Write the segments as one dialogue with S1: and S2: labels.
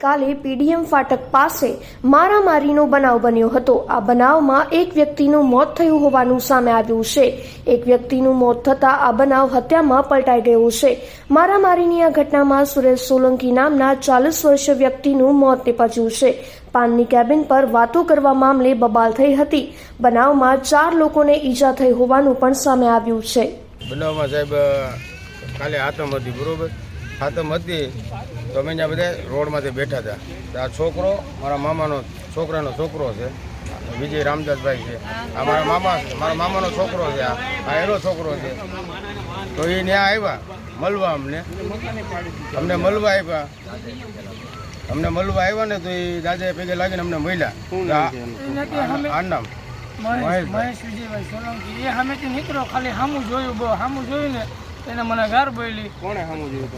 S1: કાલે પીડીએમ ફાટક પાસે મારામારીનો બનાવ બન્યો હતો. આ બનાવમાં એક વ્યક્તિનું મોત થયું હોવાનું સામે આવ્યું છે. એક વ્યક્તિનું મોત થતાં આ બનાવ હત્યામાં પલટાઈ ગયો છે. મારામારીની આ ઘટનામાં સુરેશ સોલંકી નામના ચાલીસ વર્ષીય વ્યક્તિનું મોત નીપજ્યું છે. પાનની કેબિન પર વાતો કરવા મામલે બબાલ થઈ હતી. બનાવમાં ચાર લોકોને ઈજા થઈ હોવાનું પણ સામે આવ્યું છે.
S2: બનાવમાં સાહેબ કાલે આતમ હતી બરોબર? હાથમ હતી તો અમે ત્યાં બધા રોડમાંથી બેઠા હતા. આ છોકરો મારા મામાનો છોકરાનો છોકરો છે વિજય રામદાસભાઈ છે. આ મારા મામા મારા મામાનો છોકરો છે આ એનો છોકરો છે. તો એ ત્યાં આવ્યા મળવા અમને. અમને મળવા આવ્યા અમને મળવા આવ્યા ને તો એ દાદાએ પગે લાગીને અમને મળ્યા. આ નામ.
S3: મહેશ મહેશ વિજયભાઈ સોલંકી. એ સામેથી નીકળો ખાલી સામું જોયું બહુ સામું જોયું ને એને મને ગાર બોલી
S4: કોણે સામું જોયું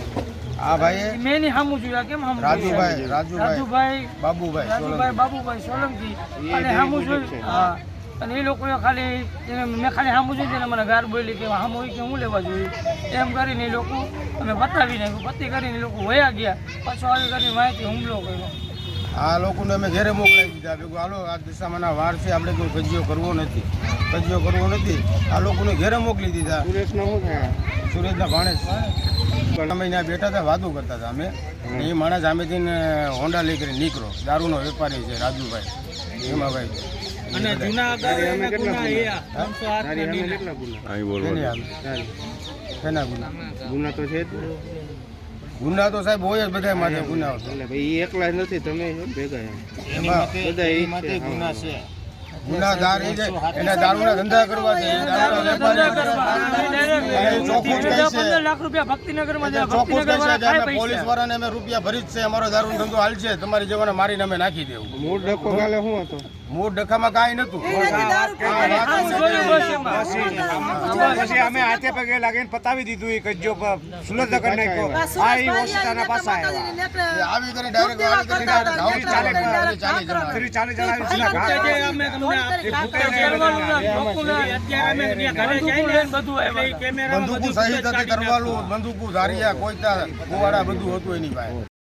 S2: આ ભાઈ
S3: મેં ની સામું જોયું કેમ સામું
S2: રાજુભાઈ? રાજુભાઈ.
S3: રાજુભાઈ
S2: બાબુભાઈ
S3: રાજુભાઈ બાબુભાઈ સોલંકી. અને સામું જોયું હા. અને એ લોકોએ ખાલી એને મેં ખાલી સામું જોયું તેને મને ગાર બોલી કે સામું કે હું લેવા જોઈએ એમ કરીને એ લોકો અમે બતાવી નાખ્યું. પતિ કરીને એ લોકો વયા ગયા. પાછો આવી કરીને માહિતી હુમલો કર્યો.
S2: આ લોકોને અમે ઘેરે મોકલાવી દીધા. ભેગું હાલો આ દિશામાંના વાર છે. આપણે કોઈ કજિયો કરવો નથી. કજિયો કરવો નથી. આ લોકોને ઘેરે મોકલી દીધા.
S4: સુરેશનો શું થયા?
S2: સુરેશના ભાણેજ. અમે ત્યાં બેઠા હતા વાતો કરતા હતા અમે. એ માણસ સામેથી ને હોન્ડા લઈ કરી નીકળો. દારૂનો વેપારી છે રાજુભાઈ. હેમાભાઈ અને જૂના
S4: તારી અમે કેટલા ગુના તો છે.
S2: ગુના તો સાહેબ હોય જ બધા માટે ગુના.
S4: એ એકલા નથી તમે ભેગા બધા ગુના છે.
S2: ગુનાગાર છે એને દારૂના ધંધા કરવા છે પોલીસ વાળાને અમે રૂપિયા ભરી જ છે અમારો દારૂનો ધંધો હાલ છે તમારી જેવાને મારીને અમે નાખી દેવું.
S4: મૂળ ડખો કાલે શું હતો?
S2: મૂળ ડખામાં કાંઈ નતું
S5: પછી અમે હાથે પગે લાગીને પતાવી દીધું એ કજો સુલત નગર નાખ્યો આ એ હોસ્પિટલના આવ્યા.
S2: આવી કરી ડાયરેક્ટ આવી કરી ચાલે ચાલે ચાલે જણા
S5: ફરી ચાલે ચાલે સીધા ઘા.
S2: બંદૂકો સહિત હતી તરવાલું બંદૂકો ધારિયા કોઈતા કુવાડા બધું હતું એની પાસે.